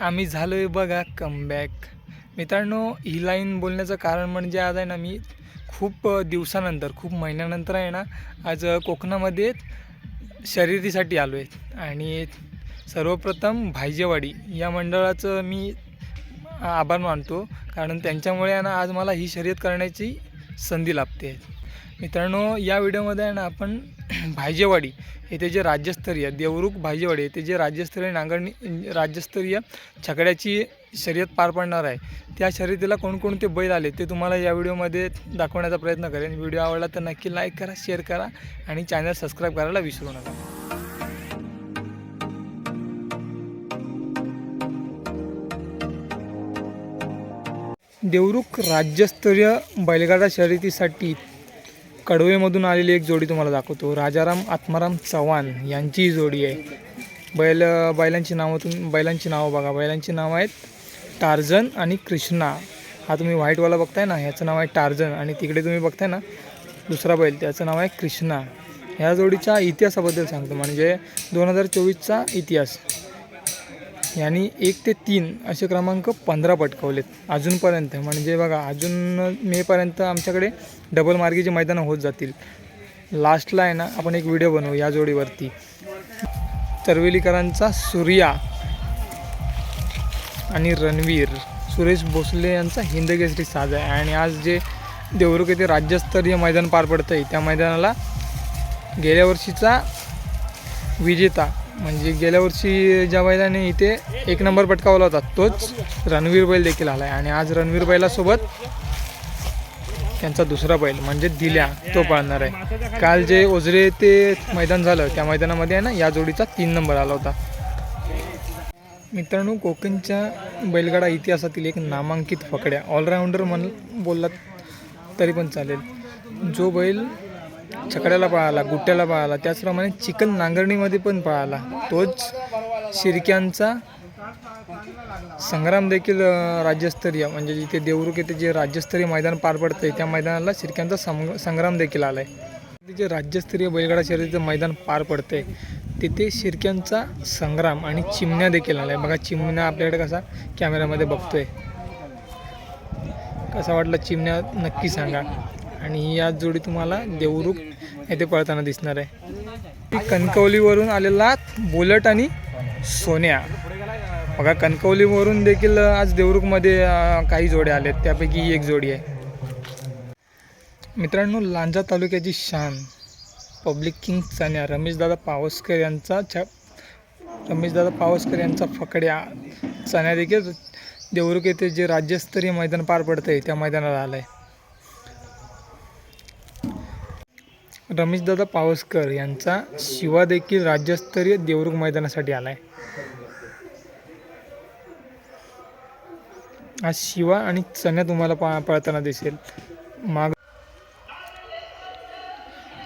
आम्ही झालो आहे बघा कमबॅक मित्रांनो ही लाईन बोलण्याचं कारण म्हणजे आज आहे ना मी खूप दिवसानंतर खूप महिन्यानंतर आहे ना आज कोकणामध्ये शर्यतीसाठी आलो आहे आणि सर्वप्रथम भायजेवाडी या मंडळाचं मी आभार मानतो. कारण त्यांच्यामुळे आहे ना आज मला ही शर्यत करण्याची संधी लाभते. मित्रांनो या व्हिडिओमध्ये आहे ना आपण भायजेवाडी येथे जे राज्यस्तरीय देवरुख भायजेवाडी येथे जे राज्यस्तरीय नांगरणी राज्यस्तरीय छकड्याची शर्यत पार पडणार आहे. त्या शर्यतीला कोणकोणते बैल आले ते तुम्हाला या व्हिडिओमध्ये दाखवण्याचा प्रयत्न करेन. व्हिडिओ आवडला तर नक्की लाईक करा शेअर करा आणि चॅनल सबस्क्राईब करायला विसरू नका. देवरुख राज्यस्तरीय बैलगाडा शर्यतीसाठी कडवेमधून आलेली एक जोडी तुम्हाला दाखवतो. राजाराम आत्माराम चव्हाण यांची जोडी आहे. बैल बैलांची नावं बैलांची नावं बघा. बैलांची नावं आहेत टार्झन आणि कृष्णा. हा तुम्ही व्हाईटवाला बघताय ना ह्याचं नाव आहे टार्झन आणि तिकडे तुम्ही बघताय ना दुसरा बैल त्याचं नाव आहे कृष्णा. ह्या जोडीच्या इतिहासाबद्दल सांगतो. म्हणजे दोन हजार चोवीसचा इतिहास. यांनी एक ते तीन असे क्रमांक पंधरा पटकावलेत अजूनपर्यंत. म्हणजे बघा अजून मेपर्यंत आमच्याकडे डबल मार्गीचे मैदानं होत जातील. लास्टला आहे ना आपण एक व्हिडिओ बनवू या जोडीवरती. तरवेलीकरांचा सूर्या आणि रणवीर सुरेश भोसले यांचा हिंदकेसरी साज आहे. आणि आज जे देवरुख येथे राज्यस्तरीय मैदान पार पडतं आहे त्या मैदानाला गेल्या वर्षीचा विजेता म्हणजे गेल्या वर्षी ज्या बैलाने इथे एक नंबर पटकावला होता तोच रणवीर बैल देखील आला आहे आणि आज रणवीर बैलासोबत त्यांचा दुसरा बैल म्हणजे दिल्या तो पाळणार आहे. काल जे ओझरे ते मैदान झालं त्या मैदानामध्ये आहे ना या जोडीचा तीन नंबर आला होता. मित्रांनो कोकणच्या बैलगाडा इतिहासातील एक नामांकित फकड्या ऑलराऊंडर म्हण बोललात तरी पण चालेल. जो बैल छकड्याला पळाला गुट्ट्याला पाळाला त्याचप्रमाणे चिकन नांगरणीमध्ये पण पळाला तोच शिर्क्यांचा संग्राम देखील राज्यस्तरीय म्हणजे जिथे देवरुख येथे जे राज्यस्तरीय मैदान पार पडतं आहे त्या मैदानाला शिरक्यांचा सं संग्राम देखील आला आहे जे राज्यस्तरीय बैलगाडा शर्यतीचं मैदान पार पडते तिथे शिरक्यांचा संग्राम आणि चिमण्या देखील आला आहे बघा चिमण्या आपल्याकडे कसा कॅमेऱ्यामध्ये बघतोय. कसा वाटला चिमण्या नक्की सांगा. आणि ही आज जोडी तुम्हाला देवरुख येथे पळताना दिसणार आहे. कणकवलीवरून आलेला बुलट आणि सोन्या. बघा कणकवलीवरून देखील आज देवरुखमध्ये काही जोड्या आल्यात त्यापैकी ही एक जोडी आहे. मित्रांनो लांजा तालुक्याची शान. पब्लिक किंग चण्या रमेशदादा पावसकर यांचा छ रमेशदादा पावसकर यांचा फकड्या. चण्या देखील देवरुख येथे जे राज्यस्तरीय मैदान पार पडतं आहे त्या मैदानाला आलं आहे रमेशदादा पावसकर यांचा शिवा देखील राज्यस्तरीय देवरुख मैदानासाठी आला आहे आज शिवा आणि चण्या तुम्हाला पा पळताना दिसेल. माग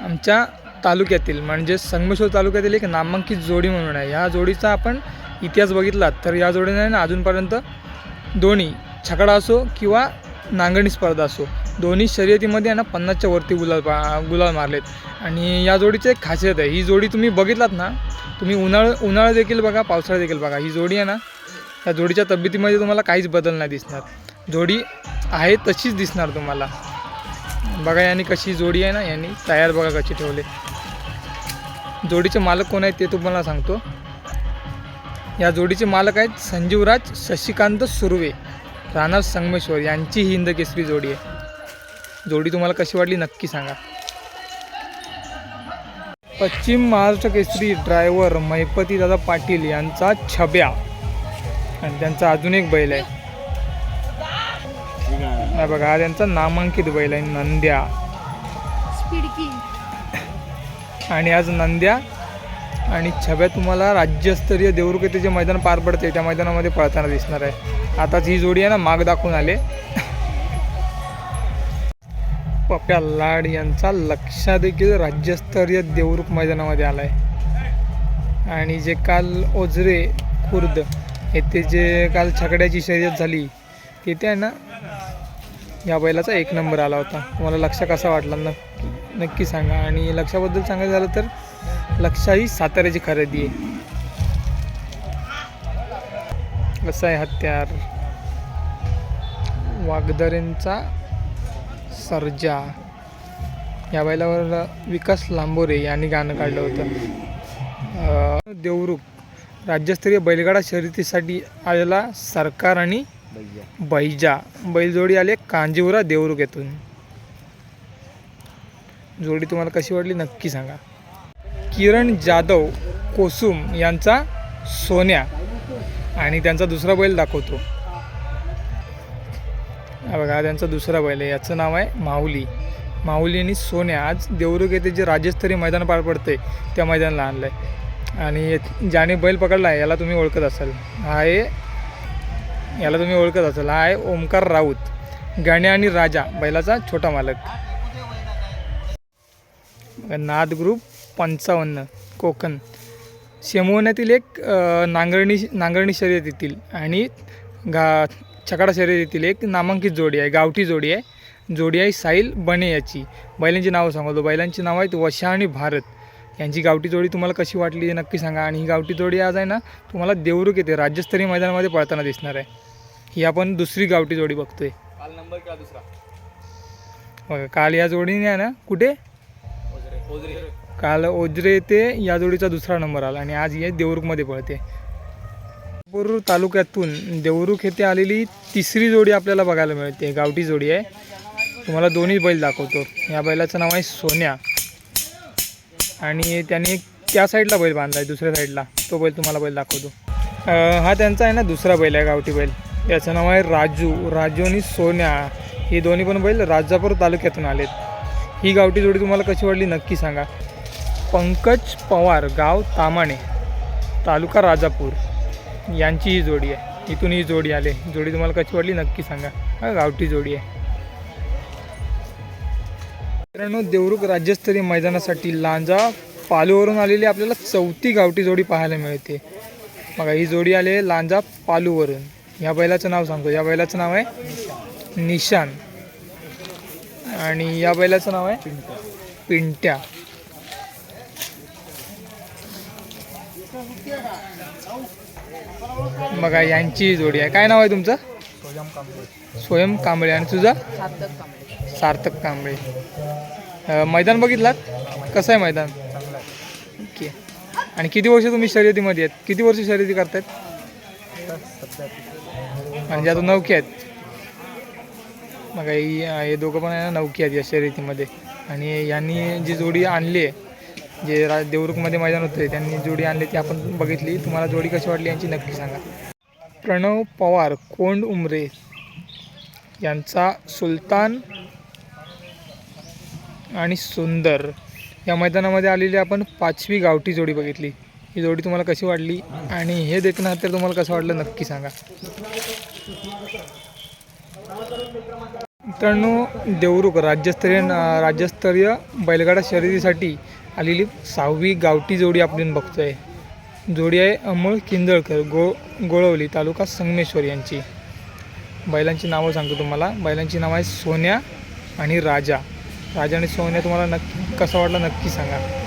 आमच्या तालुक्यातील म्हणजे संगमेश्वर तालुक्यातील एक नामांकित जोडी म्हणून आहे. या जोडीचा आपण इतिहास बघितला तर या जोडीने ना अजूनपर्यंत दोन्ही छकडा असो किंवा नांगणी स्पर्धा असो दोन्ही शर्यतीमध्ये आहे ना पन्नासच्या वरती गुलाल पा गुलाल मारलेत. आणि या जोडीची एक खासियत आहे ही जोडी तुम्ही बघितलात ना तुम्ही उन्हाळ उन्हाळा देखील बघा पावसाळा देखील बघा. ही जोडी आहे ना या जोडीच्या तब्येतीमध्ये तुम्हाला काहीच बदल नाही दिसणार. जोडी आहे तशीच दिसणार तुम्हाला. बघा यांनी कशी जोडी आहे ना यांनी तयार बघा कशी ठेवले. जोडीचे मालक कोण आहेत ते तुम्हाला सांगतो. या जोडीचे मालक आहेत संजीवराज शशिकांत सुर्वे राणा संगमेश्वर यांची ही हिंद केसरी जोडी आहे. जोडी तुम्हाला कशी वाटली नक्की सांगा. पश्चिम महाराष्ट्र केसरी ड्रायव्हर मैपती दादा पाटील यांचा छब्या. आणि त्यांचा अजून एक बैल आहे. हा बघा हा त्यांचा नामांकित बैल आहे नंद्या. आणि आज नंद्या आणि छब्या तुम्हाला राज्यस्तरीय देवरुख येथे जे मैदान पार पडते त्या मैदानामध्ये पळताना दिसणार आहे. आताच ही जोडी आहे ना माग दाखवून आले. पप्या लाड यांचा लक्षादेखील राज्यस्तरीय देवरूख मैदानामध्ये आला आहे आणि जे काल ओझरे खुर्द येथे जे काल छकड्याची शर्यत झाली तिथे आहे ना या बैलाचा एक नंबर आला होता. तुम्हाला लक्ष कसा वाटला? नक्की नक्की सांगा. आणि लक्षाबद्दल सांगायचं झालं तर लक्षा ही साताऱ्याची खरेदी आहे. कसं आहे हत्यार. वागदरेंचा सर्जा या बैलावर विकास लांबोरे यांनी गाणं काढलं होतं. देवरुख राज्यस्तरीय बैलगाडा शर्यतीसाठी आलेला सरकार आणि बैजा. बैलजोडी आले कांजीवरा देवरुख येथून. जोडी तुम्हाला कशी वाटली नक्की सांगा. किरण जाधव कोसुम यांचा सोन्या आणि त्यांचा दुसरा बैल दाखवतो. हा बघा त्यांचा दुसरा बैल आहे. याचं नाव आहे माऊली. माऊली आणि सोन्या आज देवरुख येथे जे राज्यस्तरीय मैदान पार पडते त्या मैदानाला आणलं आहे आणि ज्याने बैल पकडला आहे याला तुम्ही ओळखत असाल. हा आहे याला तुम्ही ओळखत असाल. हा आहे ओमकार राऊत. गाण्या आणि राजा बैलाचा छोटा मालक. नाद ग्रुप पंचावन्न कोकण. शेमवण्यातील एक नांगरणी नांगरणी शर्यतीतील आणि घा छकडा शर्यतीतील एक नामांकित जोडी आहे गावठी जोडी आहे. जोडी आहे साहिल बने याची. बैलांची नावं सांगतो. बैलांची नावं आहेत वशा आणि भारत. यांची गावठी जोडी तुम्हाला कशी वाटली हे नक्की सांगा. आणि ही गावठी जोडी आज आहे ना तुम्हाला देवरुख येते राज्यस्तरीय मैदानामध्ये पळताना दिसणार आहे. ही आपण दुसरी गावठी जोडी बघतोय. काल नंबर का दुसरा? बघा काल या जोडीने आहे ना कुठे? काल ओजरे येथे या जोडीचा दुसरा नंबर आला आणि आज हे देवरुखमध्ये पळते. बोरूर तालुक्यातून देवरुख येथे आलेली तिसरी जोडी आपल्याला बघायला मिळते. गावठी जोडी आहे. तुम्हाला दोन्ही बैल दाखवतो. या बैलाचं नाव आहे सोन्या. आणि त्याने त्या साईडला बैल बांधला आहे दुसऱ्या साईडला. तो बैल तुम्हाला बैल दाखवतो. हा त्यांचा आहे ना दुसरा बैल आहे गावठी बैल. याचं नाव आहे राजू. राजू आणि सोन्या. हे दोन्ही पण बैल राजापूर तालुक्यातून आलेत. ही गावठी जोडी तुम्हाला कशी वाटली नक्की सांगा. पंकज पवार गाव तामाणे तालुका राजापूर. यांची ही जोडी आहे. इथून ही जोडी आले. जोडी तुम्हाला कशी वाटली? नक्की सांगा. हा गावठी जोडी आहे. मित्रांनो देवरुख राज्यस्तरीय मैदानासाठी लांजा पालूवरून आलेली आपल्याला चौथी गावठी जोडी पाहायला मिळते. बघा ही जोडी आली आहे लांजा पालूवरून. या बैलाचं नाव सांगतो. या बैलाचं नाव आहे निशान. आणि या बैलाचं नाव आहे पिंट्या. बघा यांची ही जोडी आहे. काय नाव आहे तुमचं? स्वयं कांबळे. आणि तुझं? सार्थक कांबळे. अं, मैदान बघितलात? कसं आहे मैदान? ओके. आणि किती वर्ष तुम्ही शर्यतीमध्ये आहेत? किती वर्ष शर्यती करतायत? म्हणजे आता नौके आहेत. मग ही हे दोघं पण आहे ना नौके आहेत या शर्यतीमध्ये. आणि यांनी जी जोडी आणली आहे जे रा देवरुखमध्ये मैदान होते त्यांनी जोडी आणली ती आपण बघितली. तुम्हाला जोडी कशी वाटली यांची नक्की सांगा. प्रणव पवार कोंड उमरे यांचा सुलतान आणि सुंदर. या मैदानामध्ये आलेली आपण पाचवी गावठी जोडी बघितली. ही जोडी तुम्हाला कशी वाटली आणि हे देखणं तर तुम्हाला कसं वाटलं नक्की सांगा. मित्रांनो देवरुख राज्यस्तरीय राज्यस्तरीय बैलगाडा शर्यतीसाठी आलेली सहावी गावठी जोडी आपण बघतोय. जोडी आहे अमोल किंजळकर गो गोळवली तालुका संगमेश्वर यांची. बैलांची नावं सांगतो तुम्हाला. बैलांची नावं आहे सोन्या आणि राजा. राजा आणि सोन्या तुम्हाला नक्की कसा वाटला नक्की सांगा.